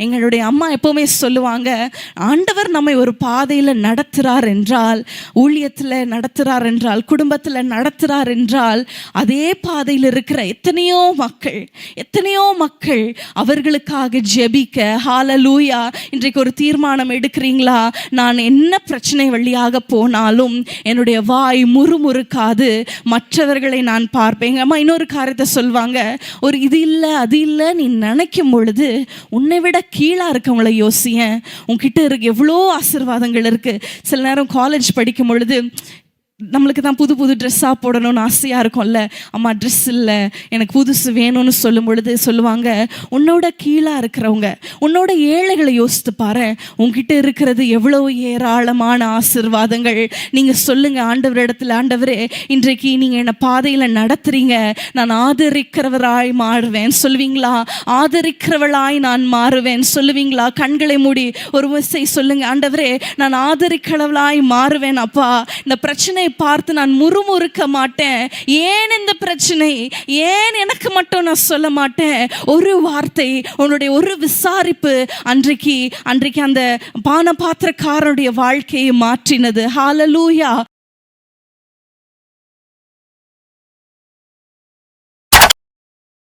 எங்களுடைய அம்மா எப்பவுமே சொல்லுவாங்க ஆண்டவர் நம்மை ஒரு பாதையில் நடத்துகிறார் என்றால் ஊழியத்தில் நடத்துகிறார் என்றால் குடும்பத்தில் நடத்துகிறார் என்றால் அதே பாதையில் இருக்கிற எத்தனையோ மக்கள் எத்தனையோ மக்கள் அவர்களுக்காக ஜெபிக்க ஹாலலூயா இன்றைக்கு ஒரு தீர்மானம் எடுக்கிறீங்களா? நான் என்ன பிரச்சனை வழியாக போனாலும் என்னுடைய வாய் முறுமுறுக்காது மற்றவர்களை நான் பார்ப்பேன். எங்கள் அம்மா இன்னொரு காரியத்தை சொல்லுவாங்க ஒரு இது இல்லை அது இல்லை நீ நினைக்கும் பொழுது உன்னை விட கீழாக இருக்கவங்கள யோசியேன். உங்ககிட்ட இருக்கு எவ்வளோ ஆசிர்வாதங்கள் இருக்குது சில நேரம் காலேஜ் படிக்கும் பொழுது நம்மளுக்கு தான் புது புது ட்ரெஸ்ஸாக போடணும்னு ஆசையாக இருக்கும்ல. அம்மா ட்ரெஸ் இல்லை. எனக்கு புதுசு வேணும்னு சொல்லும் பொழுது சொல்லுவாங்க உன்னோட கீழாக இருக்கிறவங்க உன்னோட ஏழைகளை யோசித்து பாரு. உங்ககிட்ட இருக்கிறது எவ்வளோ ஏராளமான ஆசிர்வாதங்கள். நீங்கள் சொல்லுங்கள் ஆண்டவர் இடத்துல ஆண்டவரே இன்றைக்கு நீங்கள் என்னை பாதையில் நடத்துறீங்க. நான் ஆதரிக்கிறவராய் மாறுவேன். சொல்லுவீங்களா? ஆதரிக்கிறவளாய் நான் மாறுவேன். சொல்லுவீங்களா? கண்களை மூடி ஒரு விசை சொல்லுங்கள் ஆண்டவரே நான் ஆதரிக்கிறவளாய் மாறுவேன் அப்பா. இந்த பிரச்சனை பிரச்சனையை பார்த்து நான் முறுமுறுக்க மாட்டேன். ஏன் இந்த பிரச்சனை? ஏன் எனக்கு மட்டும் நான் சொல்ல மாட்டேன்? ஒரு வார்த்தை உன்னுடைய ஒரு விசாரிப்பு அன்றைக்கு அன்றைக்கு அந்த பான பாத்திரக்காரனுடைய வாழ்க்கையை மாற்றினது. ஹாலலூயா